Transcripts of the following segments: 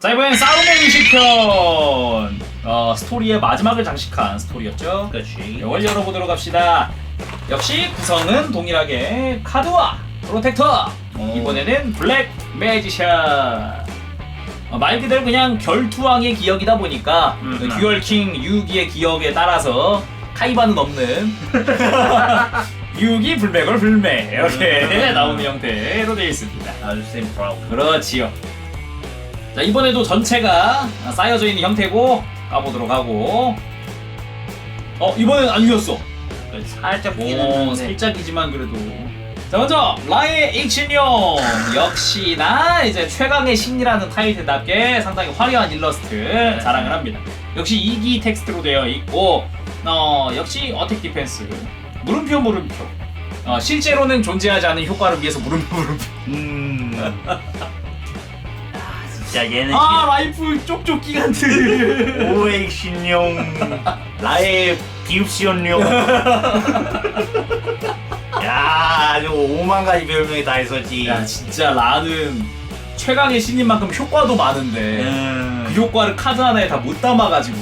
자 이번엔 싸움의 의식편 어, 스토리의 마지막을 장식한 스토리였죠 그렇지. 이걸 열어보도록 합시다 역시 구성은 동일하게 카드와 프로텍터 오. 이번에는 블랙 매지션 어, 말 그대로 그냥 결투왕의 기억이다 보니까 음. 그 듀얼킹 유기의 기억에 따라서 카이바는 없는 유기 불백을 불매 이렇게 음. 나오는 형태로 되어 있습니다 아주 심플하고. 그렇지요. 자 이번에도 전체가 쌓여져 있는 형태고 까보도록 하고 어 이번엔 아니었어. 살짝 보긴 오 했는데. 살짝이지만 그래도 자 먼저 라의 익신용 역시나 이제 최강의 신이라는 타이틀답게 상당히 화려한 일러스트 자랑을 합니다. 역시 2기 텍스트로 되어 있고 어 역시 어택 디펜스 물음표 물음표 어, 실제로는 존재하지 않는 효과를 위해서 물음표 물음표 음. 아, 진짜 얘는 아 라이프 쪽쪽 기간트 오엑신용 라의 비읍시온용. 야, 아주 오만 가지 별명이 다 있었지. 야 진짜 라는 최강의 신인만큼 효과도 많은데 음. 그 효과를 카드 하나에 다 못 담아가지고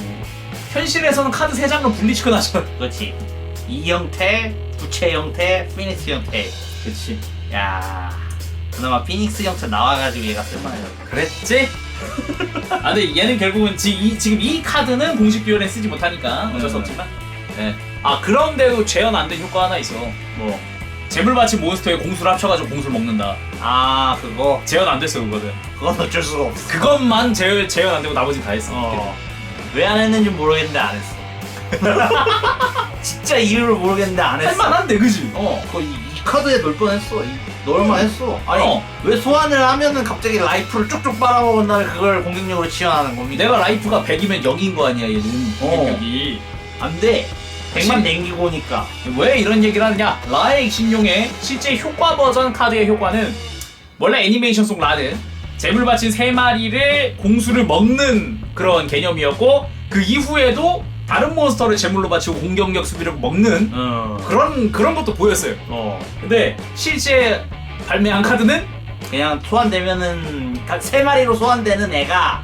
현실에서는 카드 3장로 분리시켜 놨잖아 그렇지. 이 형태, 부채 형태, 피닉스 형태. 그치 야, 그나마 피닉스 형태 나와가지고 얘가 쓸만해졌다. 그랬지? 아 근데 얘는 결국은 지, 이, 지금 이 카드는 공식 듀얼에 쓰지 못하니까 어쩔 수 음. 없지만 네. 아 그런데도 재현 안 된 효과 하나 있어 뭐, 재물받침 몬스터에 공수를 합쳐가지고 공수를 먹는다 아, 그거. 재현 안 됐어 그거는 그건 어쩔 수가 없어. 그것만 재현, 재현 안 되고 나머지는 다 했어 어. 왜 안 했는지 모르겠는데 안 했어. 진짜 이유를 모르겠는데 안 했어. 할만한데 그지? 어, 그이 이 카드에 넣을 뻔했어. 이- 넣을만 했어. 아니, 어. 왜 소환을 하면은 갑자기 라이프를 쭉쭉 빨아먹은 다음에 그걸 공격력으로 치환하는 겁니까? 내가 라이프가 100이면 0인 거 아니야 얘는 어. 공격력이 안 돼. 100만 냉기고 오니까. 왜 이런 얘기를 하느냐 라의 신용의 실제 효과 버전 카드의 효과는 원래 애니메이션 속 라는 재물 바친 3마리를 공수를 먹는 그런 개념이었고 그 이후에도 다른 몬스터를 재물로 바치고 공격력 수비를 먹는 어. 그런 그런 것도 보였어요 어. 근데 실제 발매한 카드는 그냥 소환되면은 각 세 마리로 소환되는 애가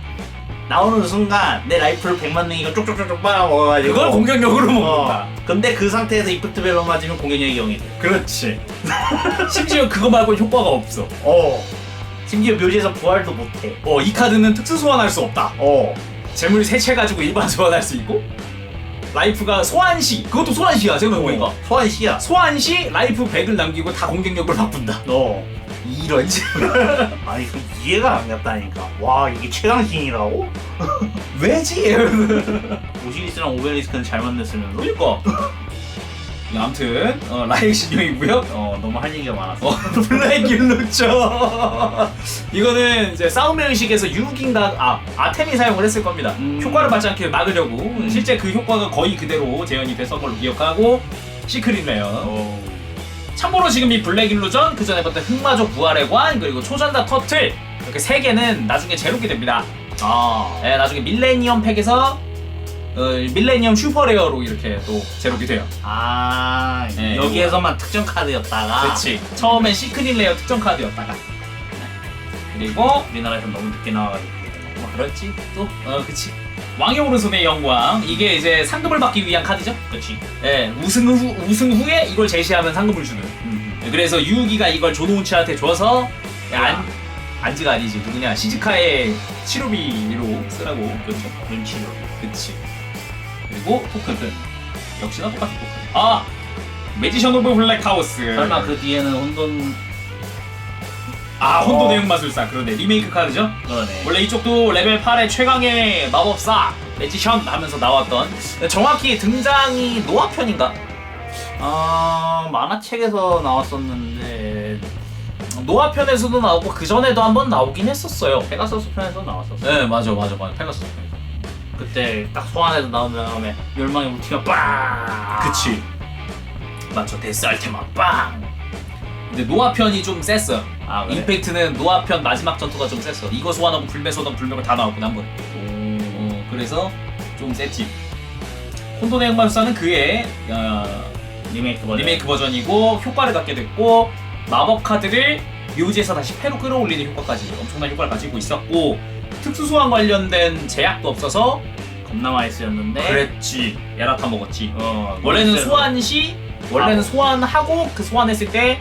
나오는 순간 내 라이프를 100만 냉이가 쪽쪽쪽쪽 빨아먹어가지고. 그걸 공격력으로 먹는다 어. 근데 그 상태에서 이펙트 벨로 맞으면 공격력이 0이 돼. 그렇지 심지어 그거 말고 효과가 없어 어. 심지어 묘지에서 부활도 못해. 어, 이 카드는 특수 소환할 수 없다. 어. 재물 세채 가지고 일반 소환할 수 있고, 라이프가 소환 시, 그것도 소환 시야, 생각해보니까. 소환 시야. 소환 시 라이프 100을 남기고 다 공격력을 바꾼다. 너. 이런 지 아니 그 이해가 안 갔다니까. 와 이게 최강신이라고? 왜지? 오시리스랑 오벨리스크는 잘 만났으면서. 그니까. 아무튼, 어, 라이크 신용이고요 어 너무 할 얘기가 많았어. 어, 블랙 율루죠. 이거는 이제 싸움의 의식에서 유긴가, 아, 아템이 사용을 했을 겁니다. 음. 효과를 받지 않게 막으려고. 실제 그 효과가 거의 그대로 재현이 됐던 걸로 기억하고, 시크릿 레어. 어. 참고로 지금 이 블랙 일루전 그 전에 봤던 흑마족 부활의 관 그리고 초전다 터틀 이렇게 세 개는 나중에 제로게 됩니다. 아. 네, 나중에 밀레니엄 팩에서 어, 밀레니엄 슈퍼레어로 이렇게 또 제로게 돼요. 아 네, 여기에서만 특정 카드였다가. 그렇지. 처음엔 시크릿 레어 특정 카드였다가 그리고 우리나라에서 너무 늦게 나와가지고. 뭐 그렇지 또 어 그치 왕의 오른손의 영광 이게 이제 상금을 받기 위한 카드죠. 그렇지. 네, 우승 후 우승 후에 이걸 제시하면 상금을 주는. 음. 네, 그래서 유기가 이걸 조노우치한테 줘서 안 안지가 아니지 누구냐 시즈카의 치료비로 쓰라고 그렇죠 눈치로. 그치 그리고 토큰 역시나 똑같은 토큰 아! 매지션 오브 블랙 하우스. 설마 그 뒤에는 혼돈 아 혼돈 어. 내용 마술사. 그러네. 리메이크 카드죠? 그러네. 원래 이쪽도 레벨 8의 최강의 마법사 매지션 하면서 나왔던 정확히 등장이 노아 편인가? 아 만화책에서 나왔었는데 노아 편에서도 나오고 그 전에도 한번 나오긴 했었어요. 페가서스 편에서 나왔었어. 네 맞아 맞아 맞아. 페가서스 그때 딱 소환해서 나온 다음에 멸망의 울티가 빵. 그치. 맞죠. 데스 알테마 빵! 근데 노아 편이 좀 셌어 아 그래. 임팩트는 노아 편 마지막 전투가 좀 셌어. 이거 소환하고 불매 소환 불매가 다 나왔구나 한번. 어, 그래서 좀 셌지. 혼돈의 흑마술사는 그의 어, 리메이크 버전. 리메이크 버전이고 효과를 갖게 됐고 마법 카드를 묘지에서 다시 패로 끌어올리는 효과까지 엄청난 효과를 가지고 있었고 특수 소환 관련된 제약도 없어서 겁나 쓰였는데. 그랬지 에라타 먹었지 어, 원래는 소환 시 원래는 아. 소환하고 그 소환했을 때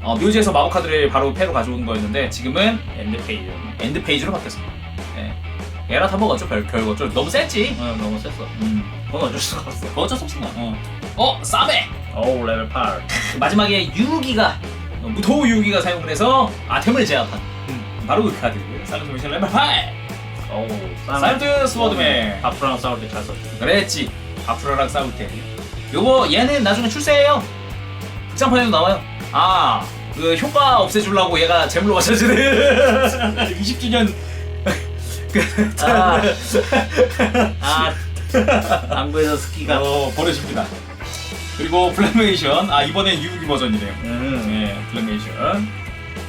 어, 묘지에서 마법 카드를 바로 패로 가져오는 거였는데 지금은 엔드 페이지. 엔드 페이지로 바뀌었어. 예. 에라타 먹었죠 별 별거 좀 너무 셌지. 어, 너무 셌어. 음. 그건 어쩔 수가 없어. 그거 어쩔 수 없어. 어. 어 싸메. 오 레벨 8. 마지막에 유기가 어, 무토 유기가 사용을 해서 아템을 제압한 음. 바로 그 카드. 사이언트 미션 레벨 8. 오 사이언트 스워드맨. 아프랑 싸울 때 잘 썼지. 그랬지. 아프라랑 싸울 때. 요거 얘는 나중에 출세해요. 극장판에도 나와요. 아, 그 효과 없애주려고 얘가 제물로 맞춰주는 20주년. 아. 아 당구에서 스키가. 어, 버려집니다. 그리고 블랙메이션. 아, 이번엔 유기 버전이네요. 음. 네, 블랙메이션.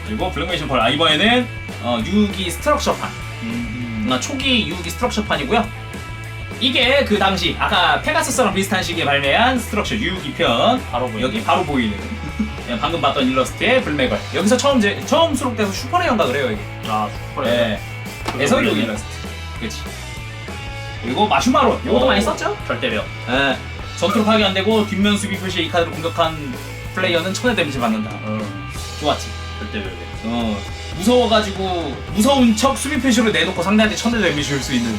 그리고 블랙메이션 벌. 아, 이번에는 어, 유기 스트럭처판. 음. 어, 초기 유기 스트럭처판이고요. 이게 그 당시 아까 페가서스랑 비슷한 시기에 발매한 스트럭처 유기 편. 바로 보여. 여기 바로 보이는 예, 방금 봤던 일러스트의 블랙걸 여기서 처음 제, 처음 수록돼서 슈퍼레어인가 그래요 이게 아 슈퍼레. 예. 그래서 여기. 일러스트 그렇지 그리고 마슈마론 이것도 오. 많이 썼죠 절대력. 예. 전투로 파괴 안 되고 뒷면 수비 표시에 이 카드를 공격한 플레이어는 천의 데미지 받는다 어. 좋았지 절대력. 어 무서워가지고 무서운 척 수비 표시로 내놓고 상대한테 천의 데미지 줄 수 있는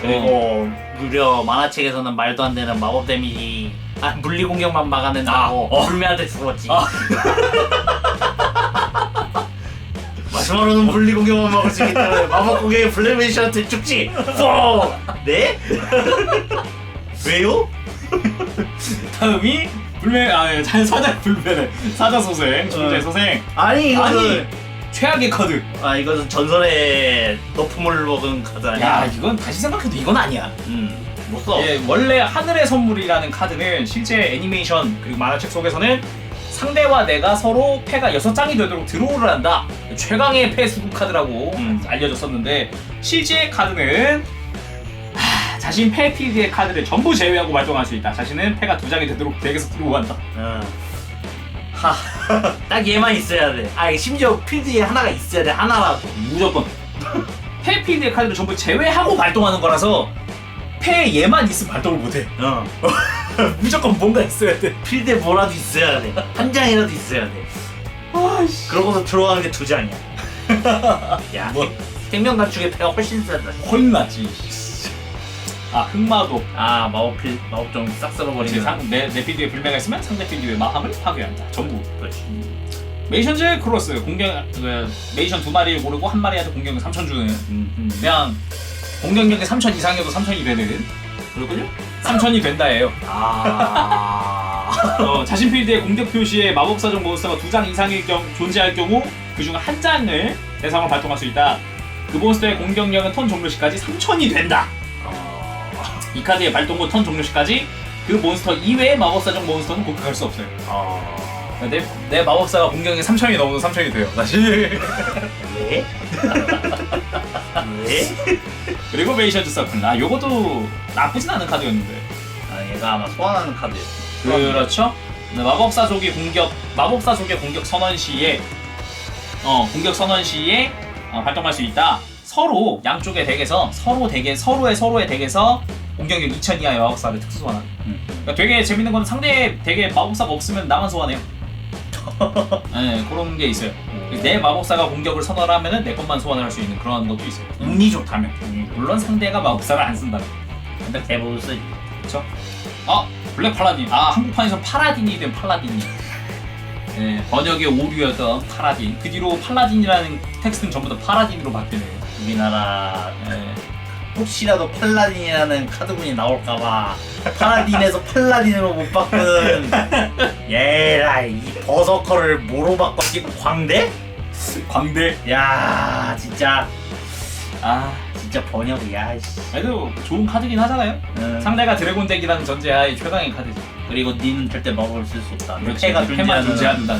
그리고 무려 만화책에서는 말도 안 되는 마법 데미지 아 물리 공격만 막아낸다고 아, 어. 불매한테 죽었지. 아. 마지막으로는 물리 공격만 막을 수 있기 때문에 마법 공격에 블레메이션한테 죽지. 뽕. 네? 왜요? 다음이 불매 아 예, 사자 불매네 사자 소생 중재 어. 소생 아니 이거는 아니 최악의 카드 아 이것은 전설의 너품을 먹은 카드 아니야? 야 이건 다시 생각해도 이건 아니야 음. 못 써. 예, 원래 하늘의 선물이라는 카드는 실제 애니메이션 그리고 만화책 속에서는 상대와 내가 서로 패가 6장이 되도록 드로우를 한다 최강의 패 수급 카드라고 음. 알려졌었는데 실제 카드는 하, 자신 패 필드의 카드를 전부 제외하고 발동할 수 있다 자신은 패가 두 장이 되도록 덱에서 들고 간다 어. 하. 딱 얘만 있어야 돼. 아 심지어 필드에 하나가 있어야 돼. 하나라도. 무조건 패 필드의 카드를 전부 제외하고 발동하는 거라서 패 얘만 있으면 발동을 못해 어. 무조건 뭔가 있어야 돼 필드에 뭐라도 있어야 돼. 한 장이라도 있어야 돼. 아이씨 그러고서 들어가는 게 두 장이야. 야, 뭐. 생명 단축의 패가 훨씬 세다. 훨 낫지. 아 흑마도 아 마법 필 마법 좀 싹 그렇지 쓸어버리는. 상, 내, 내 필드에 불매가 있으면 상대 필드의 마함을 파괴한다. 전부. 그렇지. 메이션즈 크로스. 공격 그 메이션 두 마리를 고르고 한 마리한테 공격력 3천 주는. 음, 음. 그냥 공격력이 3천 이상이어도 3천이 되는. 그렇군요. 3천이 된다예요. 아. 어, 자신 필드의 공격 표시에 마법사정 몬스터가 두 장 이상일 경우 존재할 경우 그중 한 장을 대상으로 발동할 수 있다. 그 몬스터의 공격력은 턴 종료 시까지 3천이 된다 이 카드의 발동 후턴 종료 시까지 그 몬스터 이외의 마법사정 몬스터는 공격할 수 없어요. 아. 내, 내 마법사가 공격이 3천이 넘어도 3천이 돼요. 사실. 왜? 왜? 그리고 메이션즈 서클. 아, 요것도 나쁘진 않은 카드였는데. 아 얘가 아마 소환하는 카드였어. 그렇죠. 네, 마법사족이 공격, 마법사족의 공격 선언 시에, 어, 공격 선언 시에 어, 발동할 수 있다. 서로 양쪽의 덱에서 서로 덱에 서로의 서로의 덱에서 공격력 2000 이하의 마법사를 특수 소환한. 음. 그러니까 되게 재밌는 건 상대 덱에 마법사가 없으면 나만 소환해요. 네, 그런 게 있어요. 내 마법사가 공격을 선언하면은 내 것만 소환을 할수 있는 그런 것도 있어요. 운이 좋다면. 물론 상대가 마법사를 안 쓴다면. 근데 대부분 쓰지. 그렇죠? 아 블랙 팔라딘. 아 한국판에서 팔라딘이 된 팔라딘이. 네, 번역의 오류였던 팔라딘. 그 뒤로 팔라딘이라는 텍스트는 전부 다 파라딘으로 바뀌네요. 우리나라 네. 혹시라도 팔라딘이라는 카드군이 나올까봐 팔라딘에서 팔라딘으로 못 바꾼 얘라 이 버서커를 뭐로 바꿨지 광대? 광대. 야 진짜 아 진짜 번역이야 씨. 그래도 좋은 카드긴 하잖아요. 응. 상대가 드래곤 덱이라는 전제하에 최강의 카드지. 그리고 니는 절대 마법을 쓸 수 없다. 패가 존재하는 존재한다.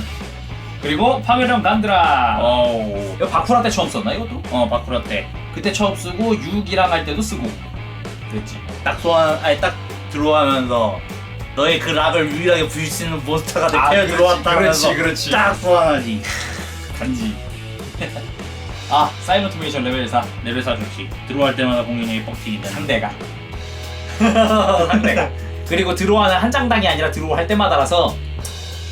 그리고 파괴령 간드라. 어우 이거 바쿠라 때 처음 썼나 이것도? 어 바쿠라 때 그때 처음 쓰고 6이랑 할 때도 쓰고 그랬지. 딱 소환 아니 딱 들어가면서 너의 그 락을 유일하게 부릴 수 있는 몬스터가 내 아, 패에 그렇지, 들어왔다 하면서 그렇지, 그렇지. 딱 소환하지 간지. 아 사이런트 메이션 레벨 4 레벨 4 좋지. 들어갈 때마다 공격력이 뻑튀긴다. 상대가 상대가 그리고 드로우하는 한 장당이 아니라 드로우 할 때마다라서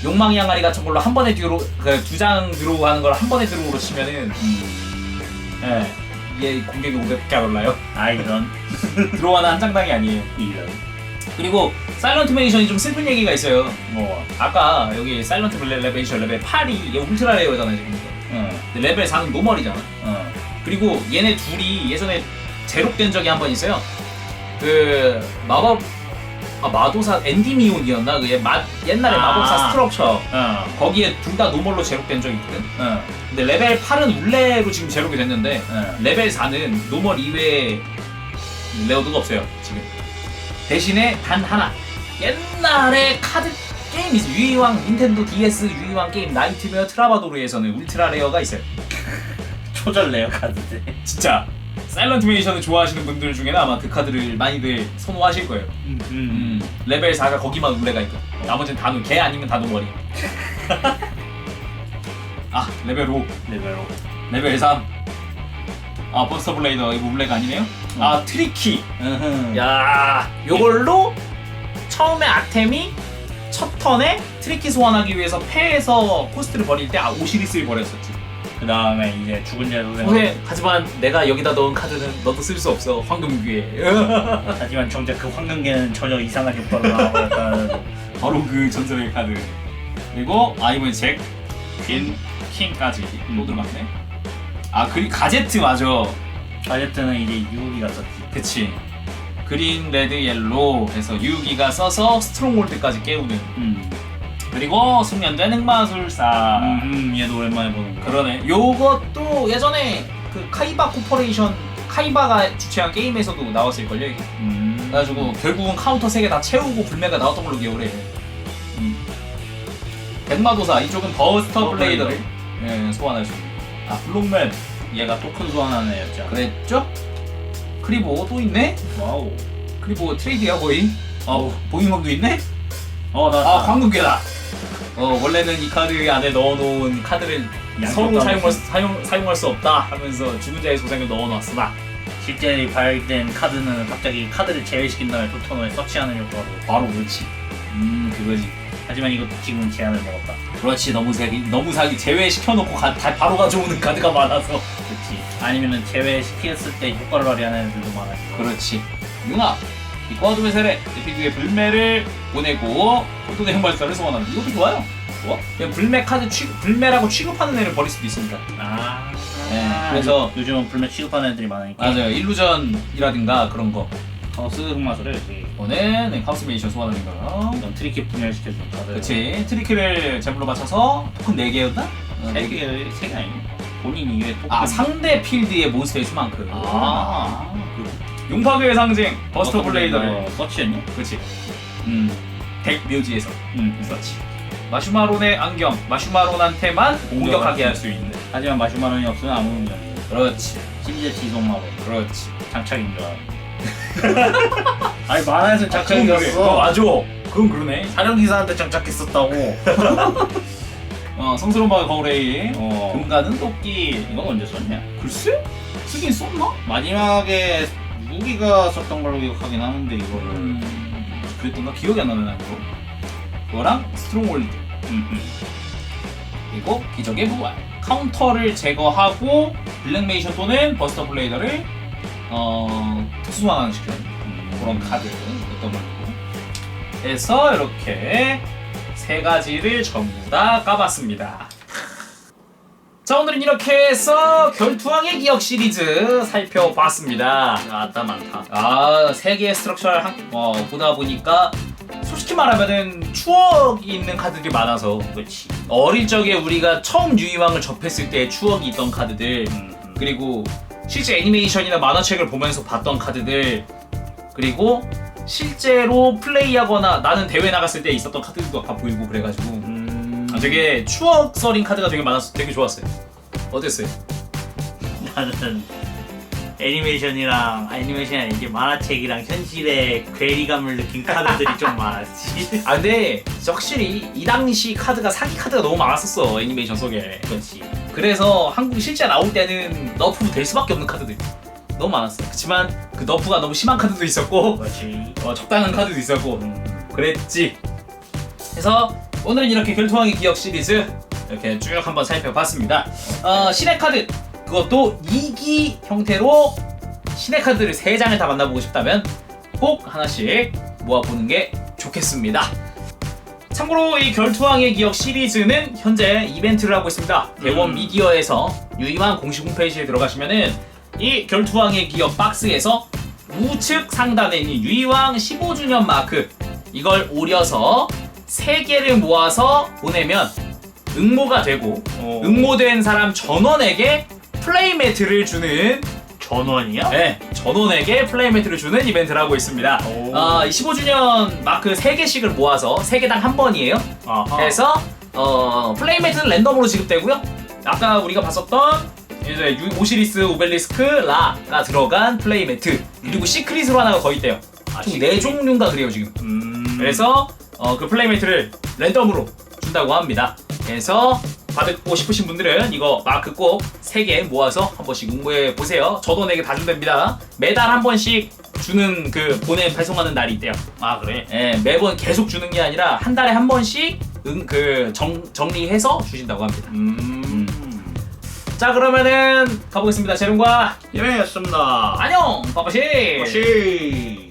욕망의 항아리 같은 걸로 한 번에 드로우 그두장 드로우 하는 걸 한 번에 드로우로 치면은 음. 예 이게 공격이 500밖에 안 올라요 아 이런 드로우하는 한 장당이 아니에요 이런. 그리고 사일런트 메이션이 좀 슬픈 얘기가 있어요 뭐. 아까 여기 사일런트 메이션 레벨 8이 얘 울트라 레어잖아요 지금 응. 근데 레벨 4는 노멀이잖아 응. 그리고 얘네 둘이 예전에 제록된 적이 한 번 있어요. 그 마법 아 마도사 엔디미온이었나? 그 마, 옛날에 아. 마법사 스트럭처 응. 거기에 둘 다 노멀로 제록된 적이 있거든. 응. 근데 레벨 8은 울레로 지금 제록이 됐는데 응. 레벨 4는 노멀 이외에 레어드가 없어요 지금. 대신에 단 하나 옛날에 카드 게임 있어 유이왕 닌텐도 DS 유이왕 게임 나이트메어 트라바도르에서는 울트라 레어가 있어요. 초절 레어 카드들. 진짜 사일런트 메이션을 좋아하시는 분들 중에는 아마 그 카드를 많이들 선호하실 거예요. 음. 음, 레벨 4가 거기만 울레가 있고 나머지는 다 노, 개 아니면 다 노머리. 아 레벨 5, 레벨로. 레벨 3. 아 버스터 블레이더 이거 울레가 아니네요. 아 트리키. 음. 야 요걸로 처음에 아템이 첫 턴에 트리키 소환하기 위해서 패에서 코스트를 버릴 때 아, 오시리스를 버렸었지. 그 다음에 이제 죽은 자의 소생. 후회 하지만 내가 여기다 넣은 카드는 너도 쓸 수 없어 황금귀에. 하지만 정작 그 황금계는 전혀 효과를 나와버렸다는. 바로 그 전설의 카드 그리고 아 이번 잭, 퀸, 킹까지 또 음. 들어갔네 아 그리고 가제트 맞아 가제트는 이제 유기가 썼지. 그치 그린, 레드, 옐로 해서 유기가 써서 스트롱홀드까지 깨우는 음. 그리고 숙련된 흑마술사 음, 얘도 오랜만에 보는 거. 그러네 요것도 예전에 그 카이바 코퍼레이션 카이바가 주최한 게임에서도 나왔을걸요 이게 음. 그래가지고 결국은 카운터 3개 다 채우고 불매가 나왔던 걸로 기억을 해 음. 백마도사 이쪽은 버스터 블레이더를 예, 소환할 수 있는 아 블록맵 얘가 토큰 소환하는 애였죠. 그랬죠? 크리보 또 있네? 와우. 크리보 트레이드야 거의 어 보잉업도 있네? 어나 아 광금괴다 어 원래는 이 카드 안에 넣어놓은 카드를 서로 사용할, 수- 사용, 사용할 수 없다 하면서 죽은 자의 소생을 넣어놨으나 실제 발견된 카드는 갑자기 카드를 제외시킨 다음에 토턴을 서치하는 효과로. 바로 그렇지. 음 그거지. 하지만 이것도 지금 제한을 먹었다. 그렇지. 너무 사기 너무 사기 제외시켜놓고 가, 다 바로 가져오는 카드가 많아서. 그렇지. 아니면은 제외시켰을 때 효과를 발휘하는 애들도 많아지 그렇지. 융합 이과도의 세례. 데피드의 불매를 보내고 포토대 흑발사를 소환하는 이것도 좋아요. 좋아 그냥 불매 카드 취급 불매라고 취급하는 애를 버릴 수도 있습니다 아. 네, 그래서- 요즘은 불매 취급하는 애들이 많으니까. 맞아요. 일루전이라든가 그런 거. 카오스 흑마술을 이렇게 이거는 네, 카우스 메이션 소환하는 거요. 이런 트리키 분열시켜주는 카드. 그치. 트리키를 제물로 맞춰서 토큰 4개였나? 어, 네 개. 세개 세개 아니에요? 본인 이외에 토큰 아 상대 필드의 몬스터의 수만큼. 아. 용파괴의 상징 버스터 블레이더를. 어, 서치했냐? 그치. 음덱 묘지에서. 응 그렇지 마슈마론의 안경 마슈마론한테만 공격하게 할 수 있는. 하지만 마슈마론이 없으면 아무 문제 없네 그렇지. 심지어 지속마론 그렇지. 장착인 줄 알아 아니 만화에서 어, 장착이었어 맞아. 그건 그러네. 사령기사한테 장착했었다고. 어 성스러운 마을 거울의 어. 금가는 토끼. 이건 언제 썼냐? 글쎄? 쓰긴 썼나? 마지막에 무기가 썼던 걸로 기억하긴 하는데 이거를. 음, 그랬던가 기억이 안 나네 난 그거. 그거랑 스트롱홀드 음, 음. 그리고 기적의 부활. 카운터를 제거하고 블랙메이션 또는 버스터 블레이더를 어 특수 상황시키는 그런 카드였던 걸로. 해서 이렇게 세 가지를 전부 다 까봤습니다. 자 오늘은 이렇게 해서 결투왕의 기억 시리즈 살펴봤습니다. 아따 많다 아 세 개의 스트럭처를 한, 어, 보다 보니까 솔직히 말하면은 추억이 있는 카드들이 많아서 그렇지 어릴 적에 우리가 처음 유이왕을 접했을 때 추억이 있던 카드들 음, 음. 그리고 실제 애니메이션이나 만화책을 보면서 봤던 카드들 그리고 실제로 플레이하거나 나는 대회 나갔을 때 있었던 카드들도 다 보이고 그래가지고 음, 아, 되게 추억 서린 카드가 되게 많아서 되게 좋았어요 어땠어요? 나는 애니메이션이랑 애니메이션이 이제 만화책이랑 현실의 괴리감을 느낀 카드들이 좀 많았지. 아 근데 확실히 이 당시 카드가 사기 카드가 너무 많았었어 애니메이션 속에 그렇지 그래서 한국이 실제 나올 때는 너프 될 수밖에 없는 카드들 너무 많았어요. 그렇지만 그 너프가 너무 심한 카드도 있었고 그렇지. 어, 적당한 카드도 있었고 그랬지. 그래서 오늘은 이렇게 결투왕의 기억 시리즈 이렇게 쭉 한번 살펴봤습니다. 어, 신의 카드 그것도 2기 형태로 신의 카드를 3장을 다 만나보고 싶다면 꼭 하나씩 모아보는 게 좋겠습니다. 참고로 이 결투왕의 기억 시리즈는 현재 이벤트를 하고 있습니다. 대원 음. 미디어에서 유이왕 공식 홈페이지에 들어가시면은 이 결투왕의 기억 박스에서 우측 상단에 있는 유이왕 15주년 마크 이걸 오려서 3개를 모아서 보내면 응모가 되고 어. 응모된 사람 전원에게 플레이 매트를 주는 전원이야? 네, 전원에게 플레이매트를 주는 이벤트를 하고 있습니다. 오. 어, 15주년 마크 3개씩을 모아서 3개당 한 번이에요. 아하. 그래서 어, 플레이매트는 랜덤으로 지급되고요. 아까 우리가 봤었던 이제 유- 오시리스, 오벨리스크, 라가 들어간 플레이매트 그리고 시크릿으로 하나가 더 있대요. 아, 총 시크릿. 4종류인가 그래요 지금. 음. 그래서 어, 그 플레이매트를 랜덤으로 준다고 합니다. 그래서 받고 싶으신 분들은 이거 마크 꼭 3개 모아서 한 번씩 응모해 보세요. 전원에게 다 준답니다. 매달 한 번씩 주는 그 보내 배송하는 날이 있대요. 아 그래. 예, 매번 계속 주는 게 아니라 한 달에 한 번씩 응, 그 정, 정리해서 주신다고 합니다. 음. 자 그러면은 가보겠습니다. 재롱과 예매였습니다. 안녕 빠빠시. 다시.